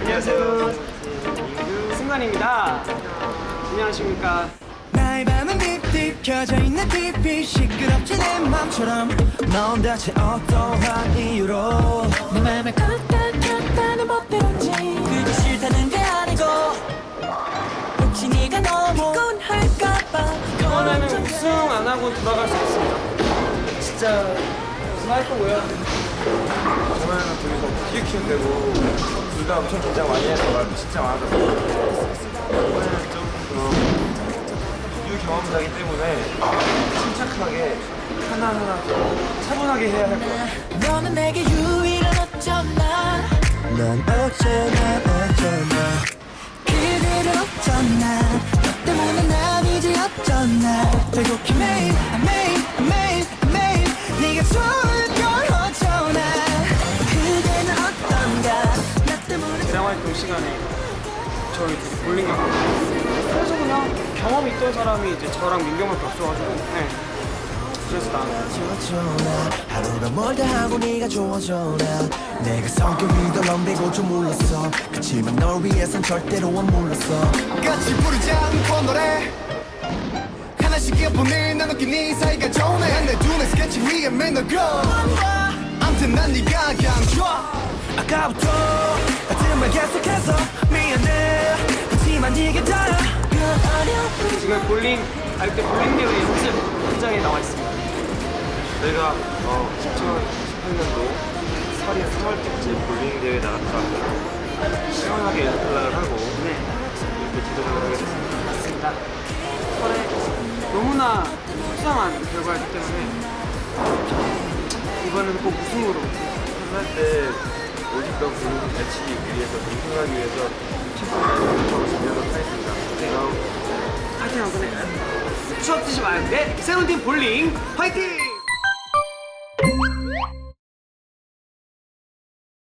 안녕하세요 승관입니다. 안녕하십니까. 나의 밤은 딥딥 켜져 있는 TV 시끄럽지 내 맘처럼. 넌 대체 어떠한 이유로? 내 맘을 걷다켰다는 멋대로인지. 그게 싫다는 게 아니고. 혹시 네가 너무 피곤할까봐. 이번에는 우승 안 하고 돌아갈 수 없습니다 진짜 우승할 거고요. 처음에는 둘이서 키우 키우 되고 둘 다 엄청 긴장 많이 해서 말 진짜 많았어요. 이번에는 조금 유 경험자이기 때문에 침착하게 하나하나 좀 차분하게 해야 할 것 같아요. 너는 내게 유일한 어쩌나. 난 어쩌나 어쩌나. 그대로 어쩌나. 너 때문에 난 이제 어쩌나. 매일 매일 매일 네가 좋을 걸 어쩌나 그대는 어떤가? 나 때문에 대량 활동 시간에 저희 둘이 볼링 갔거든요. 그래서 그냥 경험이 있던 사람이 이제 저랑 민경을 겹쳐가지고 네. 그래서 나는 좋아져나 하루가 멀다 하고 네가 좋아져나 내가 성격이 더 럼비고 좀 몰랐어. 그치만 널 위해선 절대로 안 몰랐어. 같이 부르지 않고 노래. 하나씩 이어폰을 나눠끼 네 사이가 스케치 위에 맨날 그 암튼 난 네가 그냥 좋아. 아까부터 같은 말 계속해서 미안해. 하지만 이게 다야 그런 어려운 지금 볼링 아직도 볼링 대회 연습 현장에 나와 있습니다. 저희가 어, 2018년도 3월, 3월 때쯤 볼링 대회 나갔다가 시원하게 연습을 하고 네. 이렇게 지도를 하게 됐습니다. 맞습니다. 설에 너무나 속상한 결과였기 때문에 이번에는 꼭 우승으로 할때 오직던 볼링 배치기 위해서 우승하기 위해서 다하고 준비하도록 하겠습니다. 그럼 파이팅 한번 해 추억 뛰지 말고 네 세븐틴 볼링 파이팅